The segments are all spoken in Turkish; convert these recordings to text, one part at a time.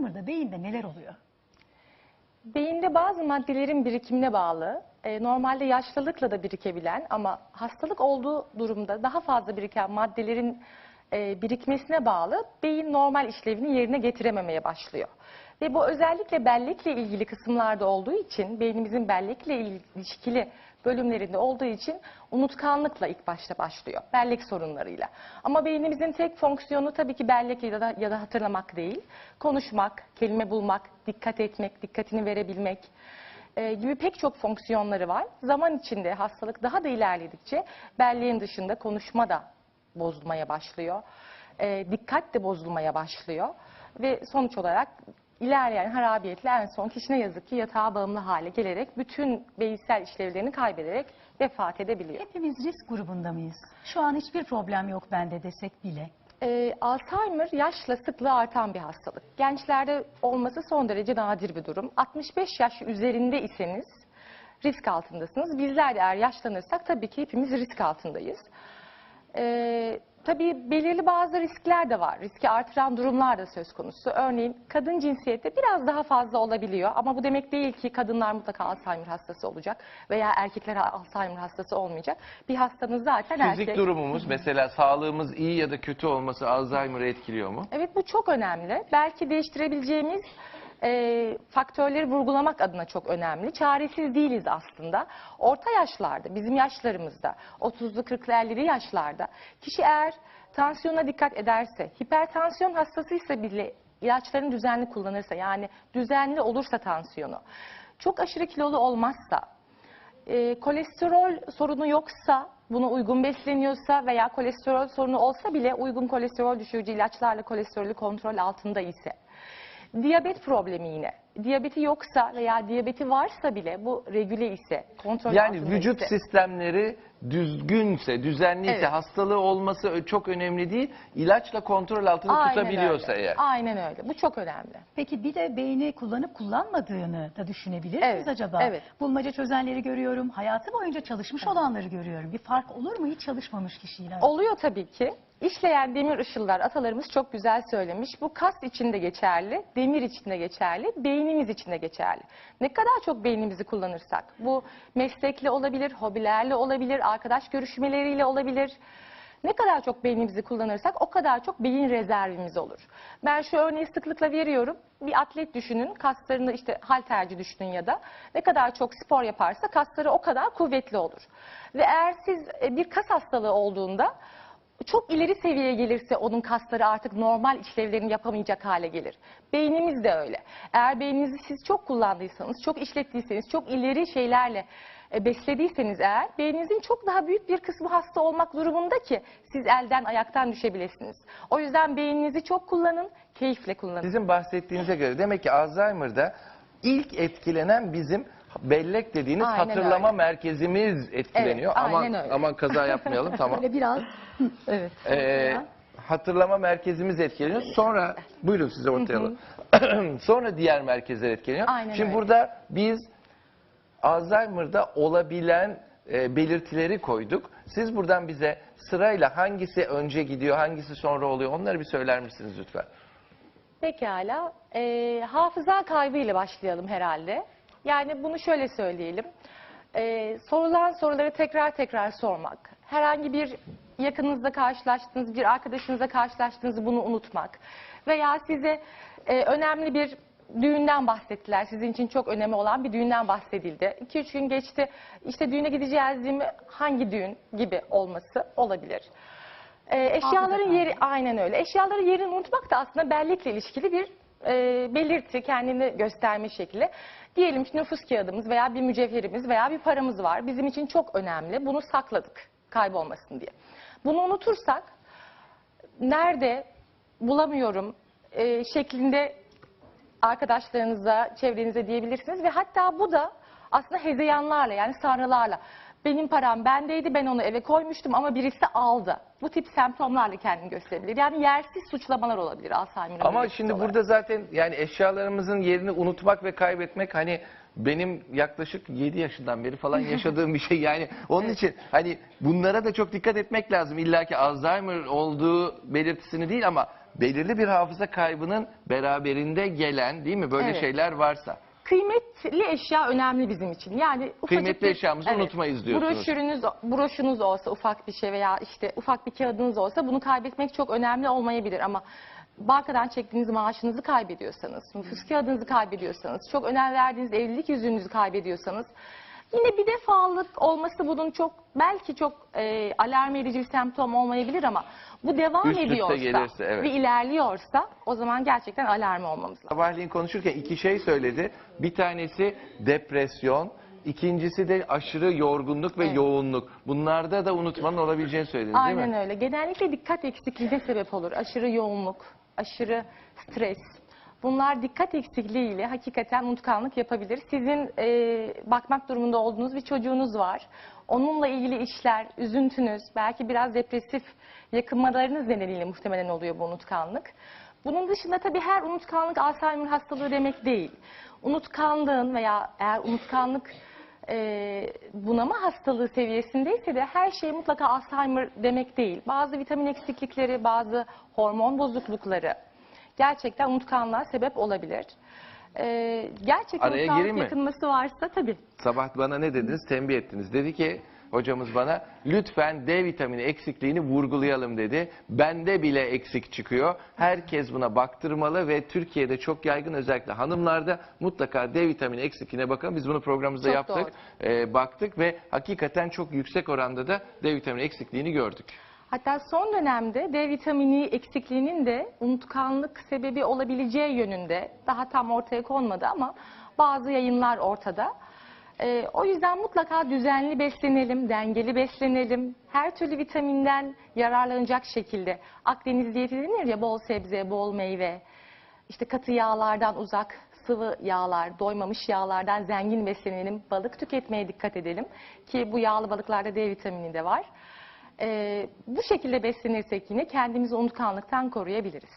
Alzheimer'da beyinde neler oluyor? Beyinde bazı maddelerin birikimine bağlı, e, normalde yaşlılıkla da birikebilen ama hastalık olduğu durumda daha fazla biriken maddelerin e, birikmesine bağlı beyin normal işlevini yerine getirememeye başlıyor. Ve bu özellikle bellekle ilgili kısımlarda olduğu için, beynimizin bellekle ilişkili bölümlerinde olduğu için unutkanlıkla ilk başta başlıyor. Bellek sorunlarıyla. Ama beynimizin tek fonksiyonu tabii ki bellek ya da, ya da hatırlamak değil. Konuşmak, kelime bulmak, dikkat etmek, dikkatini verebilmek e, gibi pek çok fonksiyonları var. Zaman içinde hastalık daha da ilerledikçe belleğin dışında konuşma da bozulmaya başlıyor. E, dikkat de bozulmaya başlıyor. Ve sonuç olarak ilerleyen harabiyetle en son kişi ne yazık ki yatağa bağımlı hale gelerek bütün beyinsel işlevlerini kaybederek vefat edebiliyor. Hepimiz risk grubunda mıyız? Şu an hiçbir problem yok bende desek bile. Ee, Alzheimer yaşla sıklığı artan bir hastalık. Gençlerde olması son derece nadir bir durum. 65 yaş üzerinde iseniz risk altındasınız. Bizler de eğer yaşlanırsak tabii ki hepimiz risk altındayız. Ee, tabii belirli bazı riskler de var. Riski artıran durumlar da söz konusu. Örneğin kadın cinsiyette biraz daha fazla olabiliyor. Ama bu demek değil ki kadınlar mutlaka Alzheimer hastası olacak veya erkekler Alzheimer hastası olmayacak. Bir hastanız zaten Fizik erkek. durumumuz mesela sağlığımız iyi ya da kötü olması Alzheimer'ı etkiliyor mu? Evet bu çok önemli. Belki değiştirebileceğimiz e, faktörleri vurgulamak adına çok önemli. Çaresiz değiliz aslında. Orta yaşlarda, bizim yaşlarımızda, 30'lu 40'lı 50'li yaşlarda kişi eğer tansiyona dikkat ederse, hipertansiyon hastasıysa bile ilaçlarını düzenli kullanırsa, yani düzenli olursa tansiyonu, çok aşırı kilolu olmazsa, e, kolesterol sorunu yoksa, buna uygun besleniyorsa veya kolesterol sorunu olsa bile uygun kolesterol düşürücü ilaçlarla kolesterolü kontrol altında ise, diyabet problemi yine, diyabeti yoksa veya diyabeti varsa bile bu regüle ise, kontrol Yani altında vücut ise, sistemleri düzgünse, düzenliyse, Evet. hastalığı olması çok önemli değil. İlaçla kontrol altında Aynen tutabiliyorsa öyle. eğer. Aynen öyle. Bu çok önemli. Peki bir de beyni kullanıp kullanmadığını da düşünebilir miyiz Evet, acaba? evet. Bulmaca çözenleri görüyorum, hayatı boyunca çalışmış olanları görüyorum. Bir fark olur mu hiç çalışmamış kişiyle? Oluyor tabii ki. İşleyen demir ışıllar atalarımız çok güzel söylemiş. Bu kas içinde geçerli, demir içinde geçerli, beynimiz içinde geçerli. Ne kadar çok beynimizi kullanırsak, bu meslekle olabilir, hobilerle olabilir, arkadaş görüşmeleriyle olabilir. Ne kadar çok beynimizi kullanırsak o kadar çok beyin rezervimiz olur. Ben şu örneği sıklıkla veriyorum. Bir atlet düşünün, kaslarını işte halterci düşünün ya da ne kadar çok spor yaparsa kasları o kadar kuvvetli olur. Ve eğer siz e, bir kas hastalığı olduğunda çok ileri seviyeye gelirse onun kasları artık normal işlevlerini yapamayacak hale gelir. Beynimiz de öyle. Eğer beyninizi siz çok kullandıysanız, çok işlettiyseniz, çok ileri şeylerle beslediyseniz eğer beyninizin çok daha büyük bir kısmı hasta olmak durumunda ki siz elden ayaktan düşebilirsiniz. O yüzden beyninizi çok kullanın, keyifle kullanın. Sizin bahsettiğinize göre demek ki Alzheimer'da ilk etkilenen bizim bellek dediğiniz Aynen hatırlama öyle. merkezimiz etkileniyor. Evet, aman, öyle. aman kaza yapmayalım tamam. Böyle biraz Evet. Ee, hatırlama merkezimiz etkileniyor. Sonra buyurun size ortaya alalım. Sonra diğer merkezler etkileniyor. Aynen Şimdi öyle. burada biz Alzheimer'da olabilen e, belirtileri koyduk. Siz buradan bize sırayla hangisi önce gidiyor, hangisi sonra oluyor onları bir söyler misiniz lütfen? Pekala. Ee, hafıza kaybıyla başlayalım herhalde. Yani bunu şöyle söyleyelim. Ee, sorulan soruları tekrar tekrar sormak. Herhangi bir yakınınızla karşılaştığınız, bir arkadaşınızla karşılaştığınızı bunu unutmak. Veya size e, önemli bir düğünden bahsettiler. Sizin için çok önemli olan bir düğünden bahsedildi. 2-3 gün geçti. İşte düğüne gideceğiz değil mi? Hangi düğün gibi olması olabilir. Ee, eşyaların yeri aynen öyle. Eşyaların yerini unutmak da aslında bellekle ilişkili bir e, belirti, kendini gösterme şekli. Diyelim ki nüfus kağıdımız veya bir mücevherimiz veya bir paramız var. Bizim için çok önemli. Bunu sakladık kaybolmasın diye. Bunu unutursak nerede bulamıyorum e, şeklinde arkadaşlarınıza, çevrenize diyebilirsiniz ve hatta bu da aslında hezeyanlarla yani sanrılarla benim param bendeydi ben onu eve koymuştum ama birisi aldı. Bu tip semptomlarla kendini gösterebilir. Yani yersiz suçlamalar olabilir Alzheimer'ın Ama şimdi olarak. burada zaten yani eşyalarımızın yerini unutmak ve kaybetmek hani benim yaklaşık 7 yaşından beri falan yaşadığım bir şey yani onun için hani bunlara da çok dikkat etmek lazım. İlla ki Alzheimer olduğu belirtisini değil ama belirli bir hafıza kaybının beraberinde gelen değil mi böyle Evet. şeyler varsa. Kıymetli eşya önemli bizim için. Yani ufacık Kıymetli eşyamızı unutmayız diyorsunuz. Broşürünüz, broşunuz olsa ufak bir şey veya işte ufak bir kağıdınız olsa bunu kaybetmek çok önemli olmayabilir ama bankadan çektiğiniz maaşınızı kaybediyorsanız, nüfus kağıdınızı kaybediyorsanız, çok önem verdiğiniz evlilik yüzüğünüzü kaybediyorsanız yine bir defalık olması bunun çok belki çok e, alarm edici bir semptom olmayabilir ama bu devam Üst üste ediyorsa gelirse, evet. ve ilerliyorsa o zaman gerçekten alarm olmamız lazım. Sabahleyin konuşurken iki şey söyledi. Bir tanesi depresyon, ikincisi de aşırı yorgunluk ve Evet. yoğunluk. Bunlarda da unutmanın olabileceğini söylediniz değil Aynen mi? öyle. Genellikle dikkat eksikliğine sebep olur. Aşırı yoğunluk, aşırı stres. Bunlar dikkat eksikliğiyle hakikaten unutkanlık yapabilir. Sizin e, bakmak durumunda olduğunuz bir çocuğunuz var. Onunla ilgili işler, üzüntünüz, belki biraz depresif yakınmalarınız nedeniyle muhtemelen oluyor bu unutkanlık. Bunun dışında tabii her unutkanlık Alzheimer hastalığı demek değil. Unutkanlığın veya eğer unutkanlık e, bunama hastalığı seviyesindeyse de her şey mutlaka Alzheimer demek değil. Bazı vitamin eksiklikleri, bazı hormon bozuklukları gerçekten unutkanlığa sebep olabilir. E, gerçekten Araya unutkanlık gireyim mi? yakınması varsa tabii. Sabah bana ne dediniz? Tembih ettiniz. Dedi ki hocamız bana lütfen D vitamini eksikliğini vurgulayalım dedi. Bende bile eksik çıkıyor. Herkes buna baktırmalı ve Türkiye'de çok yaygın özellikle hanımlarda mutlaka D vitamini eksikliğine bakın. Biz bunu programımızda Çok yaptık. Ee, baktık ve hakikaten çok yüksek oranda da D vitamini eksikliğini gördük. Hatta son dönemde D vitamini eksikliğinin de unutkanlık sebebi olabileceği yönünde daha tam ortaya konmadı ama bazı yayınlar ortada. Ee, o yüzden mutlaka düzenli beslenelim, dengeli beslenelim. Her türlü vitaminden yararlanacak şekilde. Akdeniz diyeti denir ya bol sebze, bol meyve, işte katı yağlardan uzak, sıvı yağlar, doymamış yağlardan zengin beslenelim. Balık tüketmeye dikkat edelim ki bu yağlı balıklarda D vitamini de var. Ee, bu şekilde beslenirsek yine kendimizi unutkanlıktan koruyabiliriz.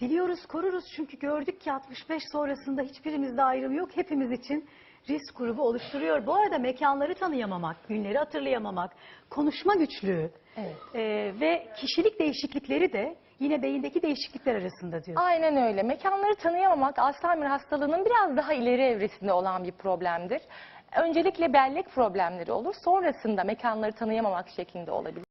Diliyoruz koruruz çünkü gördük ki 65 sonrasında hiçbirimizde ayrım yok. Hepimiz için risk grubu oluşturuyor. Bu arada mekanları tanıyamamak, günleri hatırlayamamak, konuşma güçlüğü Evet. e, ve kişilik değişiklikleri de yine beyindeki değişiklikler arasında diyor. Aynen öyle. Mekanları tanıyamamak Alzheimer hastalığının biraz daha ileri evresinde olan bir problemdir. Öncelikle bellek problemleri olur. Sonrasında mekanları tanıyamamak şeklinde olabilir.